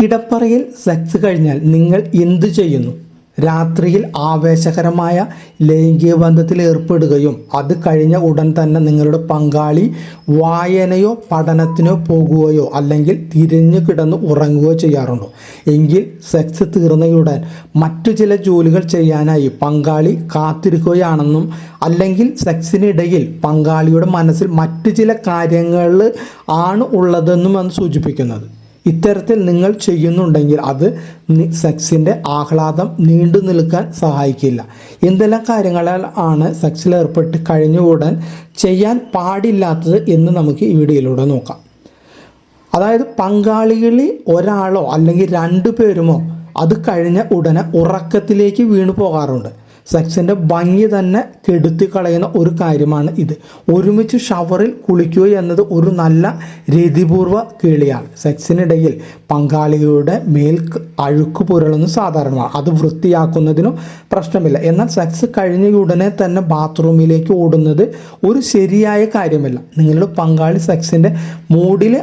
കിടപ്പറയിൽ sex കഴിഞ്ഞാൽ നിങ്ങൾ എന്തു ചെയ്യുന്നു? രാത്രിയിൽ ആവേശകരമായ ലൈംഗിക ബന്ധത്തിൽ ഏർപ്പെടുകയും അത് കഴിഞ്ഞ ഉടൻ തന്നെ നിങ്ങളുടെ പങ്കാളി വായനയോ പഠനത്തിനോ പോകുകയോ അല്ലെങ്കിൽ തിരിഞ്ഞു കിടന്ന് ഉറങ്ങുകയോ ചെയ്യാറുണ്ടോ. എങ്കിൽ സെക്സ് തീർന്നയുടൻ മറ്റു ചില ജോലികൾ ചെയ്യാനായി പങ്കാളി കാത്തിരിക്കുകയാണെന്നും അല്ലെങ്കിൽ സെക്സിനിടയിൽ പങ്കാളിയുടെ മനസ്സിൽ മറ്റു ചില കാര്യങ്ങൾ ആണ് ഉള്ളതെന്നും അത് സൂചിപ്പിക്കുന്നത്. ഇത്തരത്തിൽ നിങ്ങൾ ചെയ്യുന്നുണ്ടെങ്കിൽ അത് സെക്സിന്റെ ആഹ്ലാദം നീണ്ടു നിൽക്കാൻ സഹായിക്കില്ല. എന്തെല്ലാം കാര്യങ്ങളാൽ ആണ് സെക്സിൽ ഏർപ്പെട്ട് കഴിഞ്ഞ ഉടൻ ചെയ്യാൻ പാടില്ലാത്തത് എന്ന് നമുക്ക് ഈ വീഡിയോയിലൂടെ നോക്കാം. അതായത് പങ്കാളികളിൽ ഒരാളോ അല്ലെങ്കിൽ രണ്ടു പേരുമോ അത് കഴിഞ്ഞ ഉടനെ ഉറക്കത്തിലേക്ക് വീണു പോകാറുണ്ട്. സെക്സിന്റെ ഭംഗി തന്നെ കെടുത്തി കളയുന്ന ഒരു കാര്യമാണ് ഇത്. ഒരുമിച്ച് ഷവറിൽ കുളിക്കുക എന്നത് ഒരു നല്ല രീതിപൂർവ കേളിയാണ്. സെക്സിനിടയിൽ പങ്കാളികളുടെ മേൽ അഴുക്ക് പുരളുന്നത് സാധാരണമാണ്. അത് വൃത്തിയാക്കുന്നതിനും പ്രശ്നമില്ല. എന്നാൽ സെക്സ് കഴിഞ്ഞ ഉടനെ തന്നെ ബാത്റൂമിലേക്ക് ഓടുന്നത് ഒരു ശരിയായ കാര്യമല്ല. നിങ്ങളുടെ പങ്കാളി സെക്സിന്റെ മൂഡിൽ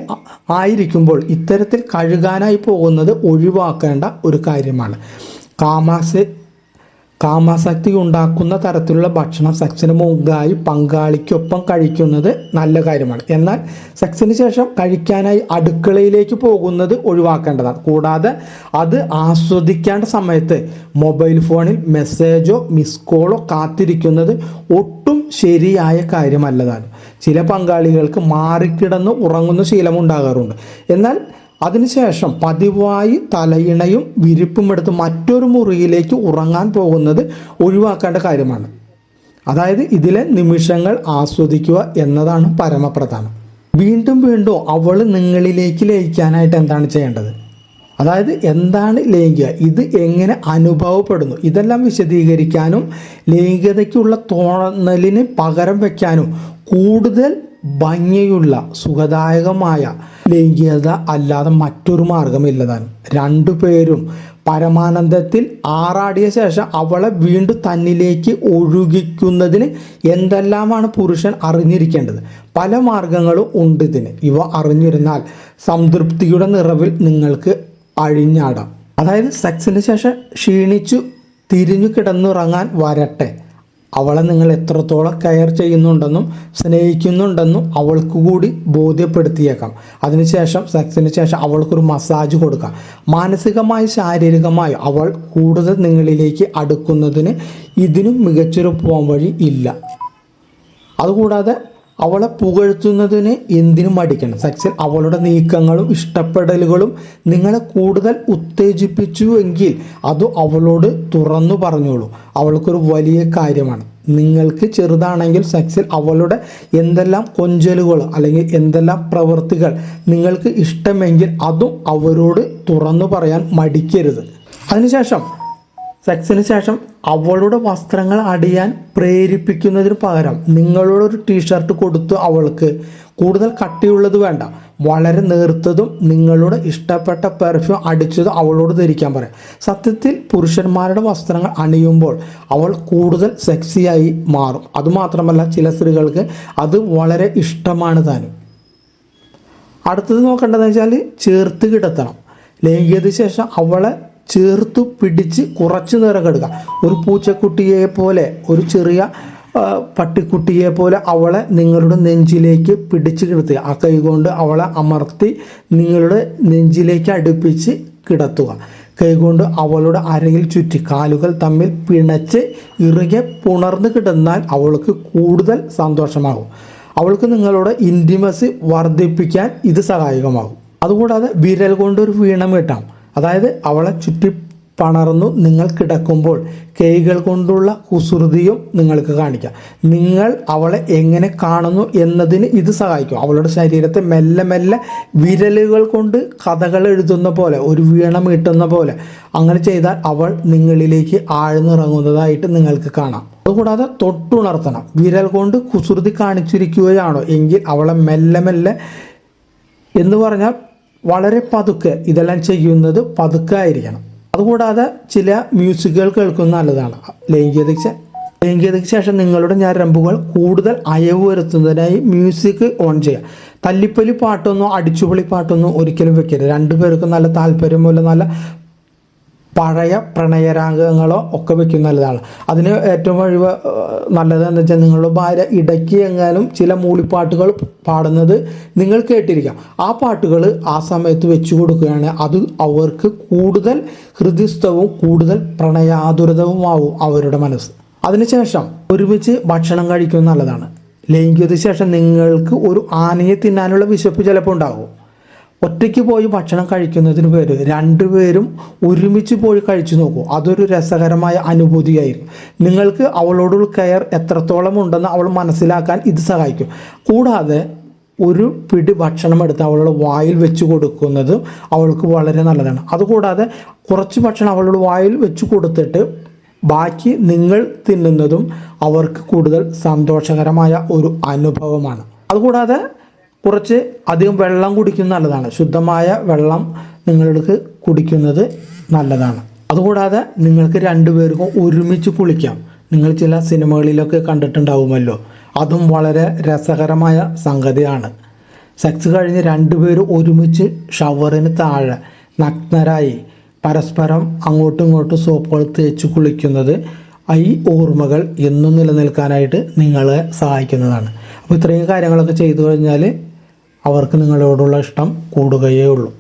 ആയിരിക്കുമ്പോൾ ഇത്തരത്തിൽ കഴുകാനായി പോകുന്നത് ഒഴിവാക്കേണ്ട ഒരു കാര്യമാണ്. കാമാസ് കാമാസക്തി ഉണ്ടാക്കുന്ന തരത്തിലുള്ള ഭക്ഷണം സെക്സിന് മുമ്പായി പങ്കാളിക്കൊപ്പം കഴിക്കുന്നത് നല്ല കാര്യമാണ്. എന്നാൽ സെക്സിന് ശേഷം കഴിക്കാനായി അടുക്കളയിലേക്ക് പോകുന്നത് ഒഴിവാക്കേണ്ടതാണ്. കൂടാതെ അത് ആസ്വദിക്കേണ്ട സമയത്ത് മൊബൈൽ ഫോണിൽ മെസ്സേജോ മിസ് കോളോ കാത്തിരിക്കുന്നത് ഒട്ടും ശരിയായ കാര്യമല്ലതാണ്. ചില പങ്കാളികൾക്ക് മാറിക്കിടന്ന് ഉറങ്ങുന്ന ശീലമുണ്ടാകാറുണ്ട്. എന്നാൽ അതിനുശേഷം പതിവായി തലയിണയും വിരിപ്പും എടുത്ത് മറ്റൊരു മുറിയിലേക്ക് ഉറങ്ങാൻ പോകുന്നത് ഒഴിവാക്കേണ്ട കാര്യമാണ്. അതായത് ഇതിലെ നിമിഷങ്ങൾ ആസ്വദിക്കുക എന്നതാണ് പരമപ്രധാനം. വീണ്ടും വീണ്ടും അവൾ നിങ്ങളിലേക്ക് ലയിക്കാനായിട്ട് എന്താണ് ചെയ്യേണ്ടത്? അതായത് എന്താണ് ലൈംഗിക ഇത് എങ്ങനെ അനുഭവപ്പെടുന്നു? ഇതെല്ലാം വിശദീകരിക്കാനും ലൈംഗികതയ്ക്കുള്ള തോന്നലിന് പകരം വയ്ക്കാനും കൂടുതൽ ഭംഗിയുള്ള സുഖദായകമായ ലൈംഗികത അല്ലാതെ മറ്റൊരു മാർഗമില്ലതാണ് രണ്ടുപേരും പരമാനന്ദത്തിൽ ആറാടിയ ശേഷം അവളെ വീണ്ടും തന്നിലേക്ക് ഒഴുകിക്കുന്നതിന് എന്തെല്ലാമാണ് പുരുഷൻ അറിഞ്ഞിരിക്കേണ്ടത്? പല മാർഗങ്ങളും ഉണ്ട് ഇതിന്. ഇവ അറിഞ്ഞിരുന്നാൽ സംതൃപ്തിയുടെ നിറവിൽ നിങ്ങൾക്ക് അഴിഞ്ഞാടാം. അതായത് സെക്സിന് ശേഷം ക്ഷീണിച്ചു തിരിഞ്ഞു കിടന്നുറങ്ങാൻ വരട്ടെ. അവളെ നിങ്ങൾ എത്രത്തോളം കെയർ ചെയ്യുന്നുണ്ടെന്നും സ്നേഹിക്കുന്നുണ്ടെന്നും അവൾക്ക് കൂടി ബോധ്യപ്പെടുത്തിയേക്കാം. അതിനുശേഷം സെക്സിന് ശേഷം അവൾക്കൊരു മസാജ് കൊടുക്കാം. മാനസികമായി ശാരീരികമായി അവൾ കൂടുതൽ നിങ്ങളിലേക്ക് അടുക്കുന്നതിന് ഇതിനും മികച്ചൊരു പോം വഴി ഇല്ല. അതുകൂടാതെ അവളെ പുകഴ്ത്തുന്നതിന് എന്തിനും മടിക്കണം. സെക്സിൽ അവളുടെ നീക്കങ്ങളും ഇഷ്ടപ്പെടലുകളും നിങ്ങളെ കൂടുതൽ ഉത്തേജിപ്പിച്ചു എങ്കിൽ അത് അവളോട് തുറന്നു പറഞ്ഞോളൂ. അവൾക്കൊരു വലിയ കാര്യമാണ്. നിങ്ങൾക്ക് ചെറുതാണെങ്കിൽ സെക്സിൽ അവളുടെ എന്തെല്ലാം കൊഞ്ചലുകൾ അല്ലെങ്കിൽ എന്തെല്ലാം പ്രവൃത്തികൾ നിങ്ങൾക്ക് ഇഷ്ടമെങ്കിൽ അതും അവരോട് തുറന്നു പറയാൻ മടിക്കരുത്. അതിനുശേഷം സെക്സിന് ശേഷം അവളുടെ വസ്ത്രങ്ങൾ അടിയാൻ പ്രേരിപ്പിക്കുന്നതിന് പകരം നിങ്ങളുടെ ഒരു ടീഷർട്ട് കൊടുത്ത് അവൾക്ക് കൂടുതൽ കട്ടിയുള്ളത് വേണ്ട. വളരെ നേർത്തതും നിങ്ങളുടെ ഇഷ്ടപ്പെട്ട പെർഫ്യൂം അടിച്ചതും അവളോട് ധരിക്കാൻ പറയാം സത്യത്തിൽ പുരുഷന്മാരുടെ വസ്ത്രങ്ങൾ അണിയുമ്പോൾ അവൾ കൂടുതൽ സെക്സിയായി മാറും. അതുമാത്രമല്ല ചില സ്ത്രീകൾക്ക് അത് വളരെ ഇഷ്ടമാണ് താനും. അടുത്തത് നോക്കേണ്ടതെന്ന് വെച്ചാൽ ചേർത്ത് കിടത്തണം. ലൈംഗികത ശേഷം അവളെ ചേർത്തു പിടിച്ച് കുറച്ചു നേരം കിടക്കുക. ഒരു പൂച്ചക്കുട്ടിയെ പോലെ ഒരു ചെറിയ പട്ടിക്കുട്ടിയെ പോലെ അവളെ നിങ്ങളുടെ നെഞ്ചിലേക്ക് പിടിച്ച് കിടത്തുക. ആ കൈ കൊണ്ട് അവളെ അമർത്തി നിങ്ങളുടെ നെഞ്ചിലേക്ക് അടുപ്പിച്ച് കിടത്തുക. കൈകൊണ്ട് അവളുടെ അരയിൽ ചുറ്റി കാലുകൾ തമ്മിൽ പിണച്ച് ഇറുകെ പുണർന്ന് കിടന്നാൽ അവൾക്ക് കൂടുതൽ സന്തോഷമാകും. അവൾക്ക് നിങ്ങളുടെ ഇന്റിമസി വർദ്ധിപ്പിക്കാൻ ഇത് സഹായകമാകും. അതുകൂടാതെ വിരൽ കൊണ്ടൊരു വീണം കിട്ടാം. അതായത് അവളെ ചുറ്റി പണർന്നു നിങ്ങൾ കിടക്കുമ്പോൾ കൈകൾ കൊണ്ടുള്ള കുസൃതിയും നിങ്ങൾക്ക് കാണിക്കാം. നിങ്ങൾ അവളെ എങ്ങനെ കാണുന്നു എന്നതിന് ഇത് സഹായിക്കും. അവളുടെ ശരീരത്തെ മെല്ലെ മെല്ലെ വിരലുകൾ കൊണ്ട് കഥകൾ എഴുതുന്ന പോലെ ഒരു വീണ മീട്ടുന്ന പോലെ. അങ്ങനെ ചെയ്താൽ അവൾ നിങ്ങളിലേക്ക് ആഴ്ന്നിറങ്ങുന്നതായിട്ട് നിങ്ങൾക്ക് കാണാം. അതുകൂടാതെ തൊട്ടുണർത്തണം. വിരൽ കൊണ്ട് കുസൃതി കാണിച്ചിരിക്കുകയാണോ എങ്കിൽ അവളെ മെല്ലെ മെല്ലെ എന്ന് പറഞ്ഞാൽ വളരെ പതുക്കെ ഇതെല്ലാം ചെയ്യുന്നത് പതുക്കെ ആയിരിക്കണം അതുകൂടാതെ ചില മ്യൂസിക്കുകൾ കേൾക്കുന്ന നല്ലതാണ്. ലൈംഗികതയ്ക്ക് ലൈംഗികതയ്ക്ക് ശേഷം നിങ്ങളുടെ ഞരമ്പുകൾ കൂടുതൽ അയവ് വരുത്തുന്നതിനായി മ്യൂസിക് ഓൺ ചെയ്യുക. തല്ലിപ്പൊലി പാട്ടൊന്നും അടിച്ചുപൊളി പാട്ടൊന്നും ഒരിക്കലും വെക്കരുത്. രണ്ടുപേർക്കും നല്ല താല്പര്യമുള്ള നല്ല പഴയ പ്രണയരാഗങ്ങളോ ഒക്കെ വെക്കും നല്ലതാണ്. അതിന് ഏറ്റവും ഒഴിവ് നല്ലത് എന്ന് വെച്ചാൽ നിങ്ങളുടെ ഭാര്യ ഇടയ്ക്ക് എങ്ങാനും ചില മൂളിപ്പാട്ടുകൾ പാടുന്നത് നിങ്ങൾ കേട്ടിരിക്കാം. ആ പാട്ടുകൾ ആ സമയത്ത് വെച്ചു കൊടുക്കുകയാണ്. അത് അവർക്ക് കൂടുതൽ ഹൃദയസ്ഥവും കൂടുതൽ പ്രണയാതുരതവുമാവും അവരുടെ മനസ്സ്. അതിനുശേഷം ഒരുമിച്ച് ഭക്ഷണം കഴിക്കുന്നത് നല്ലതാണ്. ലൈംഗികതയ്ക്ക് ശേഷം നിങ്ങൾക്ക് ഒരു ആനയെ തിന്നാനുള്ള വിശപ്പ് ചിലപ്പോൾ ഉണ്ടാകും. ഒറ്റയ്ക്ക് പോയി ഭക്ഷണം കഴിക്കുന്നതിന് പേര് രണ്ടുപേരും ഒരുമിച്ച് പോയി കഴിച്ചു നോക്കൂ. അതൊരു രസകരമായ അനുഭൂതിയായിരിക്കും. നിങ്ങൾക്ക് അവളോടുള്ള കെയർ എത്രത്തോളം ഉണ്ടെന്ന് അവൾ മനസ്സിലാക്കാൻ ഇത് സഹായിക്കും. കൂടാതെ ഒരു പിടി ഭക്ഷണം എടുത്ത് അവളുടെ വായിൽ വെച്ച് കൊടുക്കുന്നതും അവൾക്ക് വളരെ നല്ലതാണ്. അതുകൂടാതെ കുറച്ച് ഭക്ഷണം അവളുടെ വായിൽ വെച്ച് കൊടുത്തിട്ട് ബാക്കി നിങ്ങൾ തിന്നുന്നതും അവർക്ക് കൂടുതൽ സന്തോഷകരമായ ഒരു അനുഭവമാണ്. അതുകൂടാതെ കുറച്ച് അധികം വെള്ളം കുടിക്കുന്നത് നല്ലതാണ്. ശുദ്ധമായ വെള്ളം നിങ്ങൾക്ക് കുടിക്കുന്നത് നല്ലതാണ്. അതുകൂടാതെ നിങ്ങൾക്ക് രണ്ടുപേർക്കും ഒരുമിച്ച് കുളിക്കാം. നിങ്ങൾ ചില സിനിമകളിലൊക്കെ കണ്ടിട്ടുണ്ടാവുമല്ലോ. അതും വളരെ രസകരമായ സംഗതിയാണ്. സെക്സ് കഴിഞ്ഞ് രണ്ടുപേരും ഒരുമിച്ച് ഷവറിന് താഴെ നഗ്നരായി പരസ്പരം അങ്ങോട്ടും ഇങ്ങോട്ടും സോപ്പുകൾ തേച്ച് കുളിക്കുന്നത് ഈ ഓർമ്മകൾ എന്നും നിലനിൽക്കാനായിട്ട് നിങ്ങളെ സഹായിക്കുന്നതാണ്. അപ്പോൾ ഇത്രയും കാര്യങ്ങളൊക്കെ ചെയ്തു കഴിഞ്ഞാൽ അവർക്ക് നിങ്ങളോടുള്ള ഇഷ്ടം കൂടുകയേ ഉള്ളൂ.